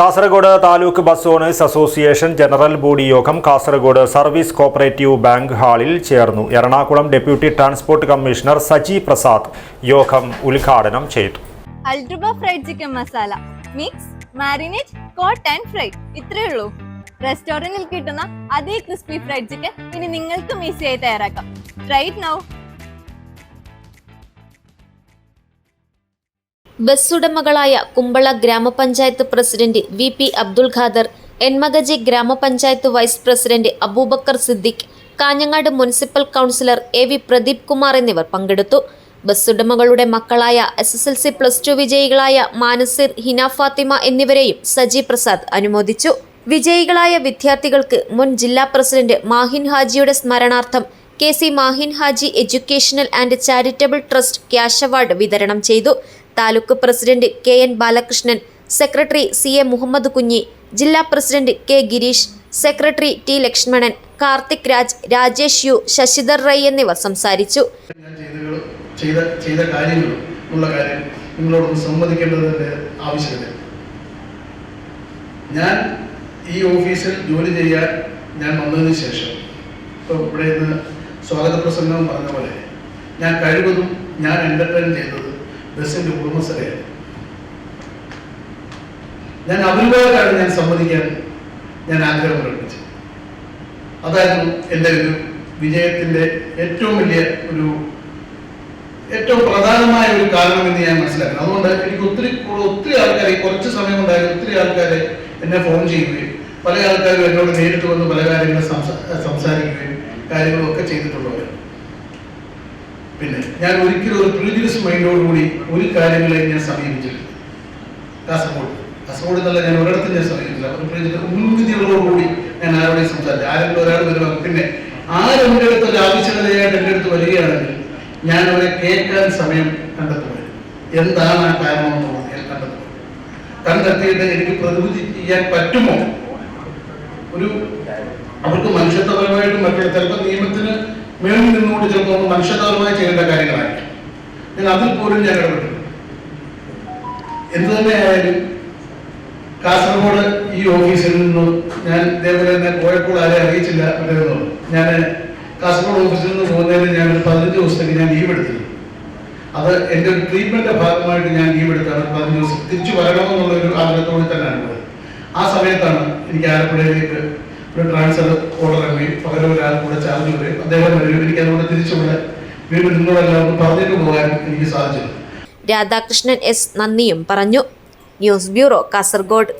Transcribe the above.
Kasaragod taluk bus owners association general body യോഗം Kasaragod service cooperative bank ഹാളിൽ ചേർന്നു. Ernakulam deputy transport commissioner Saji Prasad യോഗം ഉദ്ഘാടനം ചെയ്തു. Fried chicken masala mix marinate coat and fry ഇത്രയേ ഉള്ളൂ. റെസ്റ്റോറന്റിൽ കിട്ടുന്ന അതേ ക്രിസ്പി ഫ്രൈഡ് ചിക്കൻ ഇനി നിങ്ങൾക്കും ഈസിയായി തയ്യാറാക്കാം. റൈറ്റ് നൗ ബസ് ഉടമകളായ കുമ്പള ഗ്രാമപഞ്ചായത്ത് president V P Abdul Khader Enmakaje ഗ്രാമപഞ്ചായത്ത് vice president Abubakar Siddique Kanhangad municipal councillor A V Pradeep Kumar എന്നിവർ പങ്കെടുത്തു. ബസ് ഉടമകളുടെ മക്കളായ S S L C plus two വിജയികളായ Manasir Hina Fathima എന്നിവരെയും സജി പ്രസാദ് അനുമോദിച്ചു. വിജയികളായ വിദ്യാർത്ഥികൾക്ക് മുൻ ജില്ലാ പ്രസിഡന്റ് മാഹിൻ ഹാജിയുടെ സ്മരണാർത്ഥം K C Mahin Haji educational and charitable trust cash award വിതരണം ചെയ്തു. Taluk president K N Balakrishnan secretary C A Muhammad Kunhi ജില്ലാ president K Girish secretary T Lakshmanan Karthik Raj Rajesh U Sasidhar Rai എന്നിവർ സംസാരിച്ചു. ചെയ്ത ചെയ്ത കാര്യങ്ങളും ഉള്ള കാര്യം നിങ്ങളോടൊന്ന് സമ്മതിക്കേണ്ടതിന്റെ ആവശ്യമില്ല. ഞാൻ ഈ ഓഫീസിൽ ജോലി ചെയ്യാൻ ഞാൻ വന്നതിന് ശേഷം ഇപ്പോൾ ഇവിടെ നിന്ന് സ്വാഗത പ്രസംഗം പറഞ്ഞ പോലെ ഞാൻ കഴിവതും ഞാൻ എന്റർടൈൻ ചെയ്തത് ബസ്സിന്റെ ഉടമസ്ഥരെയാണ് ഞാൻ അവരുമായിട്ടാണ് ഞാൻ സമ്മതിക്കാൻ ഞാൻ ആഗ്രഹം പ്രകടിപ്പിച്ചത്. അതായിരുന്നു എന്റെ ഒരു വിജയത്തിന്റെ ഏറ്റവും വലിയ ഒരു ഏറ്റവും പ്രധാനമായ ഒരു കാരണം എന്ന് ഞാൻ മനസ്സിലാക്കുന്നു. അതുകൊണ്ട് എനിക്ക് ഒത്തിരി ഒത്തിരി ആൾക്കാരെ കുറച്ച് സമയം ഉണ്ടായിരുന്നു ഒത്തിരി ആൾക്കാരെ എന്നെ ഫോൺ ചെയ്യുകയും പല ആൾക്കാരും എന്നോട് നേരിട്ട് വന്ന് പല കാര്യങ്ങളും സംസാ- സംസാരിക്കുകയും കാര്യങ്ങളും ഒക്കെ ചെയ്തിട്ടുള്ളവർ പിന്നെ ഞാൻ ഒരിക്കലും ഒരു പ്രീജിയസ് മൈൻഡോടുകൂടി ഒരു കാര്യങ്ങളെയും ഞാൻ സമീപിച്ചിട്ടില്ല. കാസർഗോഡ്. കാസർഗോഡ് എന്നല്ല ഞാൻ ഒരിടത്തും ഞാൻ സമീപിച്ചില്ല ഒരു പ്രീജിയസ് മുൻവിധികളോടുകൂടി ഞാൻ ആരോടെയും സംസാരിച്ചു ആരെങ്കിലും ഒരാൾ വരുമ്പോൾ പിന്നെ ആരെന്റെ അടുത്ത് ഒരു ആവശ്യകതയായിട്ട് എന്റെ അടുത്ത് വരികയാണെങ്കിൽ ഞാൻ അവരെ കേൾക്കാൻ സമയം കണ്ടെത്തുമായിരുന്നു. എന്താണ് ആ കാരണം എന്ന് ഞാൻ കണ്ടെത്തും കണ്ടെത്തിയിട്ട് എനിക്ക് പ്രതിവിധി ചെയ്യാൻ പറ്റുമോ? ഒരു അവർക്ക് മനുഷ്യത്വപരമായിട്ടും മറ്റേ ചിലപ്പോൾ നിന്നുകൊണ്ട് ചിലപ്പോൾ മനുഷ്യത്വപരമായി ചെയ്യേണ്ട കാര്യങ്ങളായിരിക്കും. ഞാൻ അതിൽ പോലും ഞാൻ ഇടപെട്ടു എന്ത് തന്നെയായാലും കാസർഗോഡ് ഈ ഓഫീസിൽ നിന്ന് ഞാൻ ഇതേപോലെ തന്നെ പോയപ്പോൾ ആരെ അറിയിച്ചില്ല മറ്റേതെന്ന് ഞാൻ കാസർഗോഡ് ഓഫീസിൽ നിന്ന് പോകുന്നതിന് ഞാൻ ഒരു പതിനഞ്ച് ദിവസത്തേക്ക് ഞാൻ ലീവ് എടുത്തിരുന്നു. അത് എന്റെ ഒരു ട്രീറ്റ്മെന്റിന്റെ ഭാഗമായിട്ട് ഞാൻ ലീവ് എടുത്താണ് പതിനഞ്ച് ദിവസം. തിരിച്ചു വരണമെന്നുള്ള ഒരു ആഗ്രഹത്തോടെ തന്നെയാണ് ആ സമയത്താണ് എനിക്ക് ആലപ്പുഴയിലേക്ക് ഒരു ട്രാൻസ്ഫർ ഓർഡർ ഇറങ്ങുകയും പകരം ഒരാൾ കൂടെ ചാർജ് വരികയും അദ്ദേഹം വരികയും എനിക്ക് അതുകൊണ്ട് തിരിച്ചുവിടെ വീണ്ടും നിങ്ങളെല്ലാം പറഞ്ഞിട്ട് പോകാൻ എനിക്ക് സാധിച്ചത് രാധാകൃഷ്ണൻ എസ് നന്ദിയും പറഞ്ഞു. News bureau Kasaragod.